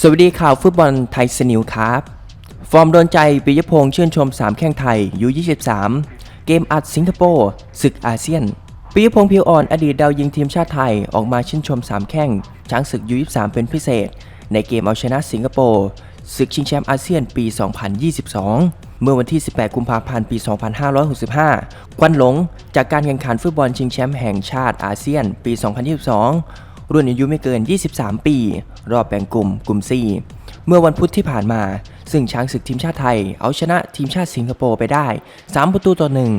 สวัสดีข่าวฟุตบอลไทยสนิวครับ ฟอร์มโดนใจปิยพงษ์ชื่นชม 3 แข้งไทยยู23 เกมอัดสิงคโปร์ศึกอาเซียนปิยพงษ์ผิวอ่อนอดีตดาวยิงทีมชาติไทยออกมาชื่นชม 3 แข้ง ช้างศึกยู23 เป็นพิเศษ ในเกมเอาชนะสิงคโปร์ศึกชิงแชมป์อาเซียนปี 2022 เมื่อวันที่ 18 กุมภาพันธ์ปี 2565 ควันหลง จากการแข่งขันฟุตบอลชิงแชมป์แห่งชาติอาเซียนปี 2022 รุ่นอายุไม่เกิน 23 ปี รอบแบ่งกลุ่มกลุ่ม4เมื่อวันพุธที่ผ่านมา ซึ่งช้างศึกทีมชาติไทย เอาชนะทีมชาติสิงคโปร์ไปได้ 3 ประตูต่อหนึ่ง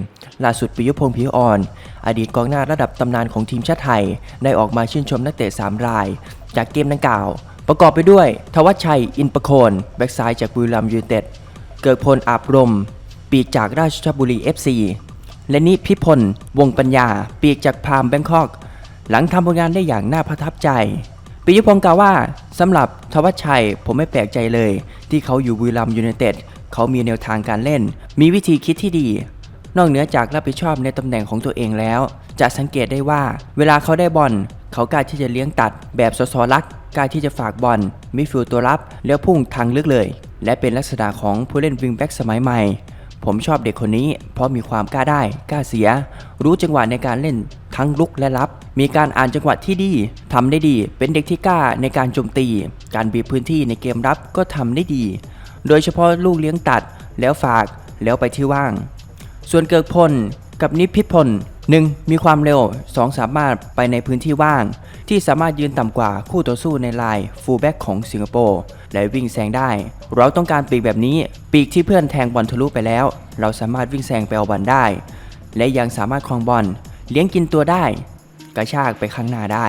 ล่าสุดปิยพงษ์ผิวอ่อน อดีตกองหน้าระดับตำนานของทีมชาติไทย ได้ออกมาชื่นชมนักเตะ 3 ราย จากเกมดังกล่าว ประกอบไปด้วย ทวัชชัย อินประโคน แบ็กซ้ายจากบุรีรัมย์ยูไนเต็ด เกิดพลอาบรม ปีกจากราชบุรี FC และนิพิพล วงปัญญา ปีกจากพรามแบงคอก หลังทำผลงานได้อย่างน่าประทับใจปิยพงศ์กล่าวว่าสำหรับทวัชชัยผมไม่แปลกใจเลย ที่เขาอยู่บุรีรัมย์ยูไนเต็ดเขามีแนวทางการเล่น มีวิธีคิดที่ดี นอกเหนือจากรับผิดชอบในตำแหน่งของตัวเองแล้ว จะสังเกตได้ว่า เวลาเขาได้บอลเขากล้าที่จะเลี้ยงตัด แบบสสลักกล้าที่จะฝากบอลมิดฟิลด์ตัวรับแล้วพุ่งทางลึกเลย และเป็นลักษณะของผู้เล่นวิงแบ็กสมัยใหม่ ผมชอบเด็กคนนี้ เพราะมีความกล้าได้กล้าเสีย รู้จังหวะในการเล่น ทั้งลุกและรับ มีการอ่านจังหวะที่ดีทำได้ดี เป็นเด็กที่กล้าในการโจมตี การบีบพื้นที่ในเกมรับก็ทำได้ดี โดยเฉพาะลูกเลี้ยงตัด แล้วฝาก แล้วไปที่ว่าง ส่วนเกิกพลกับนิพิษพล 1. มีความเร็ว 2. สามารถไปในพื้นที่ว่าง ที่สามารถยืนต่ำกว่าคู่ต่อสู้ในลายฟูลแบ็กของสิงคโปร์และวิ่งแซงได้ เราต้องการปีกแบบนี้ ปีกที่เพื่อนแทงบอลทะลุไปแล้ว เราสามารถวิ่งแซงไปเอาบอลได้ และยังสามารถครองบอล เลี้ยงกินตัวได้ กระชากไปข้างหน้าได้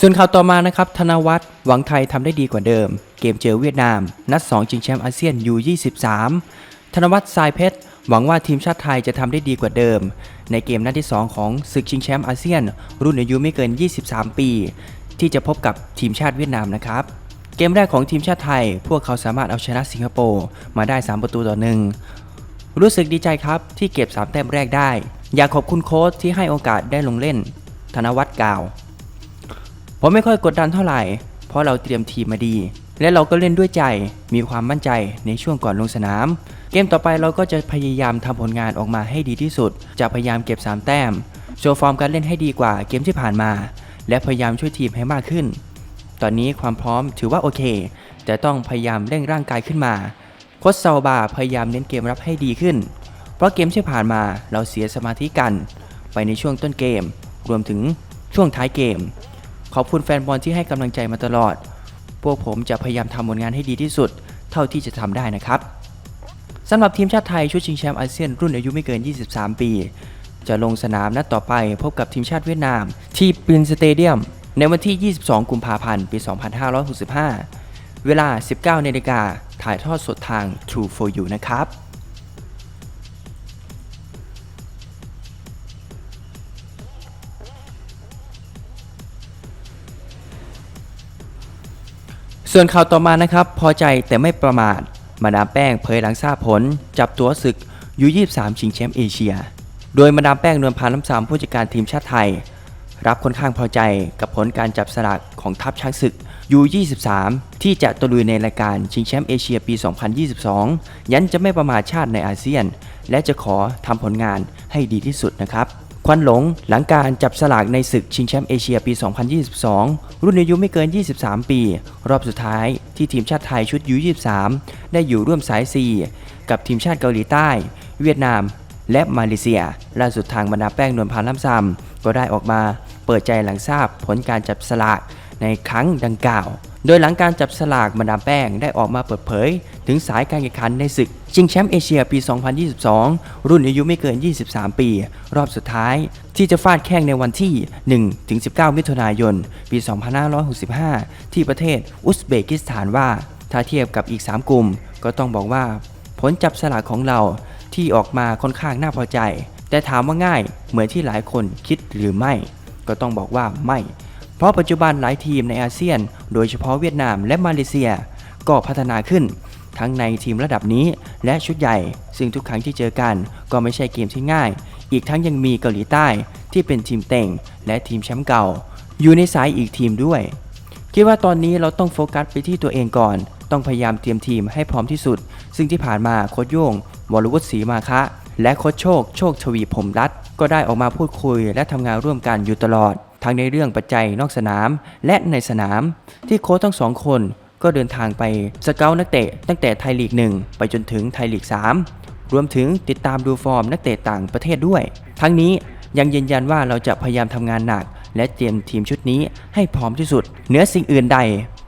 ส่วนข่าวต่อมานะครับ ธนวัฒน์หวังไทยทำได้ดีกว่าเดิม เกมเจอเวียดนาม นัด 2 ชิงแชมป์อาเซียน U23 ธนวัฒน์ทรายเพชรหวังว่าทีมชาติไทยจะทำได้ดีกว่าเดิม ในเกมนัดที่ 2 ของศึกชิงแชมป์อาเซียน รุ่นอายุไม่เกิน 23 ปี ที่จะพบกับทีมชาติเวียดนามนะครับเกมแรกของทีมชาติไทย พวกเขาสามารถเอาชนะสิงคโปร์มาได้ 3 ประตูต่อหนึ่ง รู้สึกดีใจครับที่เก็บ 3 แต้มแรกได้ อยากขอบคุณโค้ชที่ให้โอกาสได้ลงเล่น ธนวัฒน์กล่าว ผมไม่ค่อยกดดันเท่าไหร่ เพราะเราเตรียมทีมมาดี และเราก็เล่นด้วยใจ มีความมั่นใจในช่วงก่อนลงสนาม เกมต่อไปเราก็จะพยายามทำผลงานออกมาให้ดีที่สุด จะพยายามเก็บ 3 แต้ม โชว์ฟอร์มการเล่นให้ดีกว่าเกมที่ผ่านมา และพยายามช่วยทีมให้มากขึ้น ตอนนี้ความพร้อมถือว่าโอเค แต่ต้องพยายามเร่งร่างกายขึ้นมา โค้ชซาบาพยายามเน้นเกมรับให้ดีขึ้น เพราะเกมที่ผ่านมาเราเสียสมาธิกัน ไปในช่วงต้นเกม รวมถึงช่วงท้ายเกม ขอบคุณแฟนบอลที่ให้กำลังใจมาตลอด พวกผมจะพยายามทำผลงานให้ดีที่สุด เท่าที่จะทำได้นะครับสำหรับทีมชาติไทยชุดชิงแชมป์อาเซียนรุ่นอายุไม่เกิน 23 ปี จะลงสนามนัดต่อไปพบกับทีมชาติเวียดนาม ที่ปินสเตเดียม ในวันที่ 22 กุมภาพันธ์ ปี 2565 เวลา 19นาฬิกา ถ่ายทอดสดทาง True for You นะครับส่วนข่าวต่อมานะครับ พอใจแต่ไม่ประมาท มาดามแป้งเผยหลังทราบผล จับตัวศึกยู23 ชิงแชมป์เอเชีย โดยมาดามแป้งนวลพาน้ำสามผู้จัดการทีมชาติไทย รับค่อนข้างพอใจกับผลการจับสลากของทัพช้างศึก U23 ที่จะตะลุยในรายการชิงแชมป์เอเชียปี 2022 ยันจะไม่ประมาทชาติในอาเซียน และจะขอทำผลงานให้ดีที่สุดนะครับควันหลงหลังการจับสลากในศึกชิงแชมป์เอเชียปี 2022 รุ่นอายุไม่เกิน 23 ปี รอบสุดท้ายที่ทีมชาติไทยชุด U23 ได้อยู่ร่วมสาย 4 กับทีมชาติเกาหลีใต้ เวียดนาม และมาเลเซีย ล่าสุดทางบรรดาแป้งนวลพันธ์ล่ำซำก็ได้ออกมาเปิดใจหลังทราบผลการจับสลาก ในครั้งดังกล่าว โดยหลังการจับสลากบรรดาแป้งได้ออกมาเปิดเผย ถึงสายการแข่งขันในศึกชิงแชมป์เอเชียปี 2022 รุ่นอายุไม่เกิน 23 ปี รอบสุดท้าย ที่จะฟาดแข่งในวันที่ 1-19 มิถุนายน ปี 2565 ที่ประเทศอุซเบกิสถานว่า ถ้าเทียบกับอีก 3 กลุ่ม ก็ต้องบอกว่า ผลจับสลากของเราที่ออกมาค่อนข้างน่าพอใจ แต่ถามว่าง่ายเหมือนที่หลายคนคิดหรือไม่ ก็ต้องบอกว่าไม่ ราะปัจจุบันหลายทีมในอาเซียน โดยเฉพาะเวียดนามและมาเลเซีย ก็พัฒนาขึ้น ทั้งในทีมระดับนี้และชุดใหญ่ ซึ่งทุกครั้งที่เจอกันก็ไม่ใช่เกมที่ง่าย อีกทั้งยังมีเกาหลีใต้ที่เป็นทีมเต่ง และทีมแชมป์เก่า อยู่ในสายอีกทีมด้วย คิดว่าตอนนี้เราต้องโฟกัสไปที่ตัวเองก่อน ต้องพยายามเตรียมทีมให้พร้อมที่สุด ซึ่งที่ผ่านมาโค้ชโย่งวรวุฒิศรีมาคะและโค้ชโชค โชคทวีผมรัตก็ได้ออกมาพูดคุยและทำงานร่วมกันอยู่ตลอด ทั้งในเรื่องปัจจัยนอกสนาม และในสนาม ที่โค้ชทั้งสองคนก็เดินทางไปสเกลนักเตะตั้งแต่ไทยลีก 1 ไปจนถึงไทยลีก 3 รวมถึงติดตามดูฟอร์มนักเตะต่างประเทศด้วย ทั้งนี้ยังยืนยันว่าเราจะพยายามทำงานหนัก และเตรียมทีมชุดนี้ให้พร้อมที่สุดเหนือสิ่งอื่นใด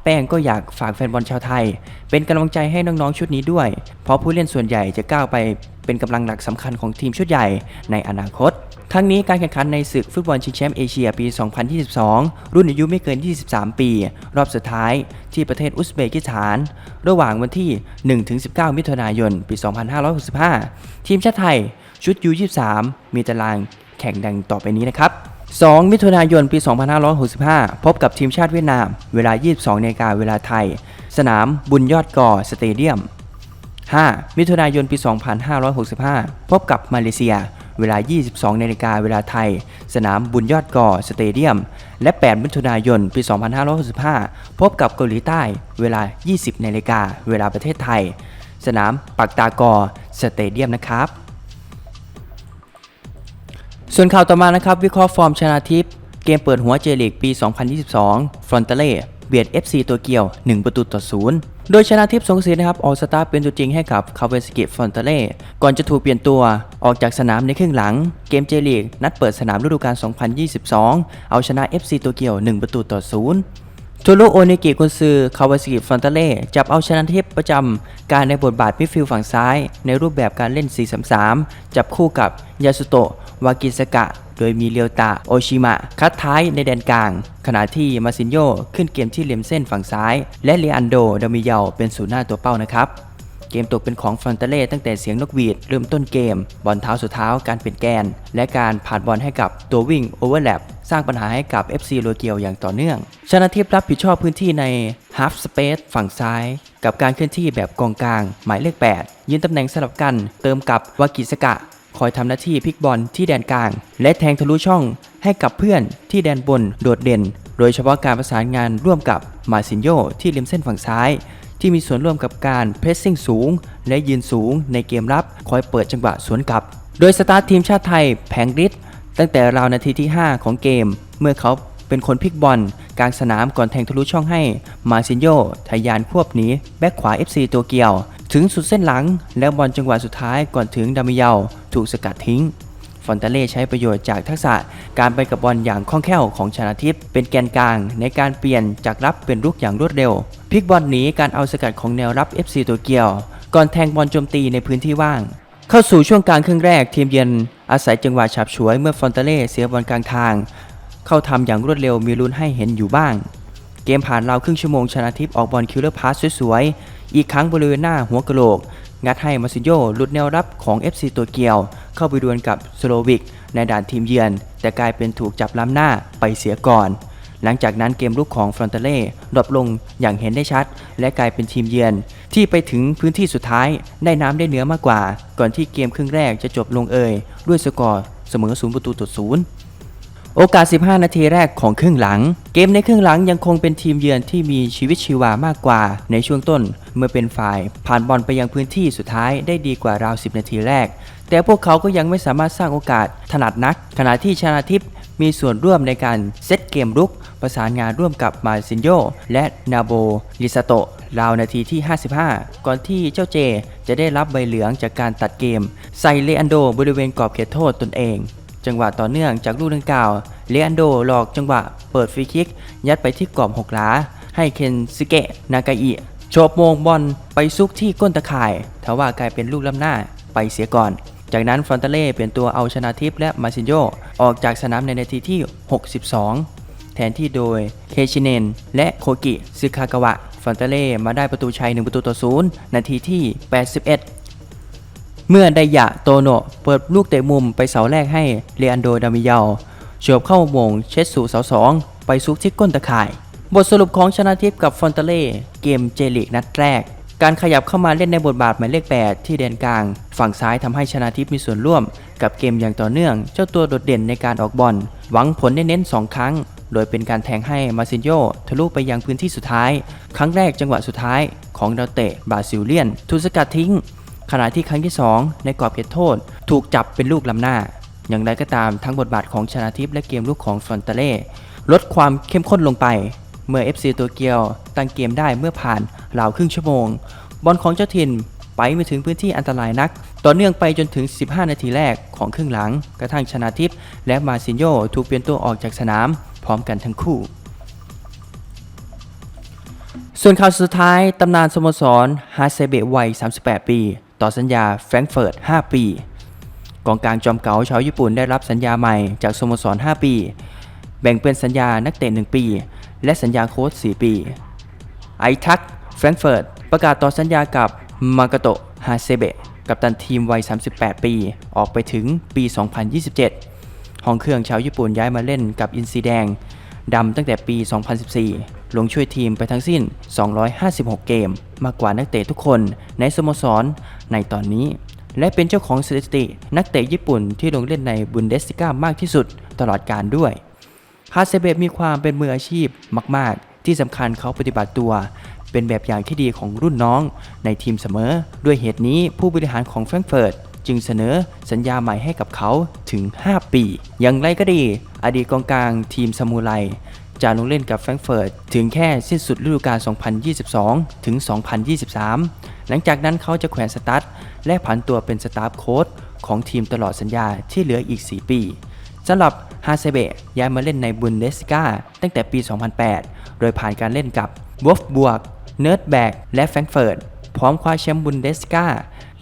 แป้งก็อยากฝากแฟนบอลชาวไทย เป็นกำลังใจให้น้องๆชุดนี้ด้วย เพราะผู้เล่นส่วนใหญ่จะก้าวไปเป็นกำลังหลักสำคัญของทีมชุดใหญ่ในอนาคต ทั้งนี้การแข่งขันในศึกฟุตบอลชิงแชมป์เอเชียปี 2022 รุ่นอายุไม่เกิน 23 ปี รอบสุดท้ายที่ประเทศอุซเบกิสถาน ระหว่างวันที่ 1-19 มิถุนายน ปี 2565 ทีมชาติไทย ชุด U23 มีตารางแข่งดังต่อไปนี้นะครับ 2 มิถุนายน ปี 2565 พบกับทีมชาติเวียดนาม เวลา 22นาฬิกาเวลาไทย สนามบุญยอดก่อสเตเดียม 5 มิถุนายน ปี 2565 พบกับมาเลเซีย เวลา 22นาฬิกาเวลาไทย สนามบุญยอดก่อสเตเดียม และ 8 มิถุนายน ปี 2565 พบกับเกาหลีใต้ เวลา 20นาฬิกาเวลาประเทศไทย สนามปักตากอสเตเดียมนะครับ ส่วนข่าวต่อมานะครับ วิเคราะห์ฟอร์มชนะทิพย์เกมเปิดหัวเจลีกปี 2022 ฟรอนเตเล่เบียด FC ตัวเกียว 1 ประตูต่อศูนย์ โดยชนะทิพย์สงสีนนะครับออกสตาร์ทเป็นตัวจริงให้กับคาเวสกิฟอนเตเล่ก่อนจะถูกเปลี่ยนตัวออกจากสนามในครึ่งหลัง เกมเจลีกนัดเปิดสนามฤดูกาล 2022 เอาชนะ FC ตัวเกียว 1 ประตูต่อ 0 โทโรโอเนกิกุนซือคาวาสกิฟอนเตเล่จับเอาชนะทิพย์ประจำการในบทบาทมิดฟิลด์ฝั่งซ้าย ในรูปแบบการเล่น 4-3-3 จับคู่กับยาสุโตะวากิสกะ โดยมีเรียวตะโอชิมะ คัดท้ายในแดนกลาง ขณะที่มาซินโยขึ้นเกมที่เหลี่ยมเส้นฝั่งซ้าย และเลอันโดดามิเยาเป็นศูนย์หน้าตัวเป้านะครับ เกมตกเป็นของฟรอนเตเล่ตั้งแต่เสียงนกหวีด เริ่มต้นเกม บอลเท้าสู่เท้าการเปลี่ยนแกน และการผ่านบอลให้กับตัววิ่งโอเวอร์แลปสร้างปัญหาให้กับ FC โรเกียวอย่างต่อเนื่อง ชนะทิพรับผิดชอบพื้นที่ใน half space ฝั่งซ้าย กับการเคลื่อนที่แบบกองกลาง หมายเลข 8 ยืนตำแหน่งสลับกัน เติมกับวากิสกะ คอยทำหน้าที่พลิกบอลที่แดนกลาง และแทงทะลุช่องให้กับเพื่อนที่แดนบนโดดเด่น โดยเฉพาะการประสานงานร่วมกับมาซินโยที่ริมเส้นฝั่งซ้าย ที่มีส่วนร่วมกับการเพรสซิ่งสูง และยืนสูงในเกมรับคอยเปิดจังหวะสวนกลับ โดยสตาร์ททีมชาติไทยแผงฤทธิ์ตั้งแต่ราวนาทีที่ 5 ของเกม เมื่อเขาเป็นคนพลิกบอลกลางสนามก่อนแทงทะลุช่องให้ มาซินโยทะยานควบหนีแบ็คขวา FC ตัวเกียว ถึงสุดเส้นหลัง แล้วบอลจังหวะสุดท้ายก่อนถึงดามิเยาถูกสกัดทิ้ง ฟอนตาเล่ใช้ประโยชน์จากทักษะการไปกับบอลอย่างคล่องแคล่วของชนาทิพย์เป็นแกนกลางในการเปลี่ยนจากรับเป็นรุกอย่างรวดเร็วพลิกบอลหนีการเอาสกัดของแนวรับ FC ตัวเกียว ก่อนแทงบอลโจมตีในพื้นที่ว่าง เข้าสู่ช่วงกลางครึ่งแรกทีมเยือนอาศัยจังหวะฉับฉวยเมื่อฟอนตาเล่เสียบอลกลางทาง เข้าทำอย่างรวดเร็วมีลุ้นให้เห็นอยู่บ้าง เกมผ่านราวครึ่งชั่วโมงชนะทิพย์ออกบอลคิวเลอร์พาสสวยๆอีกครั้งบริเวณหน้าหัวกะโหลก งัดให้มาซิโยหลุดแนวรับของ FC ตัวเกียว เข้าไปดวลกับสโลวิกในด่านทีมเยือน แต่กลายเป็นถูกจับล้ำหน้าไปเสียก่อน หลังจากนั้นเกมลุกของฟรอนเตเล่ดรอปลงอย่างเห็นได้ชัด และกลายเป็นทีมเยือน ที่ไปถึงพื้นที่สุดท้ายได้น้ำได้เนื้อมากกว่า ก่อนที่เกมครึ่งแรกจะจบลงเอยด้วยสกอร์เสมอศูนย์ประตูต่อศูนย์ โอกาส 15 นาทีแรกของครึ่งหลัง เกมในครึ่งหลังยังคงเป็นทีมเยือนที่มีชีวิตชีวามากกว่าในช่วงต้น เมื่อเป็นฝ่าย ผ่านบอลไปยังพื้นที่สุดท้ายได้ดีกว่าราว 10 นาทีแรก แต่พวกเขาก็ยังไม่สามารถสร้างโอกาสถนัดนัก ขณะที่ชนาทิพย์มีส่วนร่วมในการเซตเกมรุก ประสานงานร่วมกับมาซินโยและนาโบลิซาโตราวนาทีที่ 55 ก่อนที่เจ้าเจ จะได้รับใบเหลืองจากการตัดเกม ใส่เลอันโดบริเวณกรอบเขตโทษตนเอง จังหวะต่อเนื่องจากลูกดังกล่าวเลอันโดหลอกจังหวะเปิดฟรีคิก ยัดไปที่กรอบหกหลา ให้เคนซิเกะนากาอิโฉบโมงบอลไปซุกที่ก้นตะข่ายทว่ากลายเป็นลูกล้ำหน้าไปเสียก่อน จากนั้นฟรอนตาเล่เปลี่ยนตัวเอาชนะทิพและมาซินโยออกจากสนามในนาทีที่ 62 แทนที่โดยเคชิเนนและโคกิซึคากาวะฟรอนตาเล่มาได้ประตูชัย 1 ประตูต่อศูนย์นาทีที่ 81 เมื่อไดยะโตโนะเปิดลูกเตะมุมไปเสาแรกให้เลอันโดดามิเยาโฉบเข้าโมงเช็ดสู่เสาสองไปซุกที่ก้นตะข่าย บทสรุปของชนะทิพย์กับฟอนเตเล่เกมเจลีกนัดแรก การขยับเข้ามาเล่นในบทบาทหมายเลข 8 ที่แดนกลาง ฝั่งซ้ายทำให้ชนะทิพย์มีส่วนร่วม กับเกมอย่างต่อเนื่อง เจ้าตัวโดดเด่นในการออกบอลหวังผลเน้นๆสองครั้ง โดยเป็นการแทงให้มาซินโยทะลุไปยังพื้นที่สุดท้าย ครั้งแรกจังหวะสุดท้ายของดาวเตะบาซิลเลียนถูกสกัดทิ้ง ขณะที่ครั้งที่ 2 ในกรอบเขตโทษ ถูกจับเป็นลูกล้ำหน้า อย่างไรก็ตามทั้งบทบาทของชนาทิพย์และเกมลุกของฟรอนตเล่ลดความเข้มข้นลงไป เมื่อ FC ตัวเกียวตั้งเกมได้เมื่อผ่านราวครึ่งชั่วโมง บอลของเจ้าถิ่นไปไม่ถึงพื้นที่อันตรายนัก ต่อเนื่องไปจนถึง 15 นาทีแรกของครึ่งหลัง กระทั่งชนาทิพย์และมาซินโยถูกเปลี่ยนตัวออกจากสนาม พร้อมกันทั้งคู่ ส่วนข่าวสุดท้ายตำนานสโมสรฮาเซเบะวัย 38 ปี ต่อสัญญาแฟรงก์เฟิร์ต 5 ปี กองกลางจอมเก๋าชาวญี่ปุ่นได้รับสัญญาใหม่จากสโมสร 5 ปี แบ่งเป็นสัญญานักเตะ 1 ปี และสัญญาโค้ช4 ปี ไอทักแฟรงก์เฟิร์ตประกาศต่อสัญญากับมากาโตะฮาเซเบะกับตันทีมวัย 38 ปี ออกไปถึงปี 2027 ห้องเครื่องชาวญี่ปุ่นย้ายมาเล่นกับอินซีแดงดำตั้งแต่ปี 2014 ลงช่วยทีมไปทั้งสิ้น 256 เกม มากกว่านักเตะทุกคนในสโมสร ในตอนนี้ และเป็นเจ้าของสถิติ นักเตะญี่ปุ่นที่ลงเล่นในบุนเดส l ิก้ามากที่สุดตลอดการด้วยฮาเซเบะมีความเป็นมืออาชีพมาก ๆ ที่สำคัญเขาปฏิบัติตัว เป็นแบบอย่างที่ดีของรุ่นน้องในทีมเสมอ ด้วยเหตุนี้ผู้บริหารของแฟรงเฟิร์ตจึงเสนอสัญญาใหม่ให้กับเขาถึง 5 ปี อย่างไรก็ดี อดีตกองกลางทีมซามูไร จะลงเล่นกับแฟรงเฟิร์ตถึงแค่สิ้นสุดฤดูกาล 2022 ถึง 2023 หลังจากนั้นเขาจะแขวนสตาร์ทและผันตัวเป็นสตาฟโค้ชของทีมตลอดสัญญาที่เหลืออีก 4 ปีสำหรับฮาเซเบะย้ายมาเล่นในบุนเดสกาตั้งแต่ปี 2008 โดยผ่านการเล่นกับวอฟบวกเนิร์ดแบกและแฟรงเฟิร์ตพร้อมคว้าแชมป์บุนเดสกา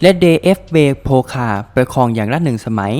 และ DFB โพคาประครองอย่างละหนึ่งสมัย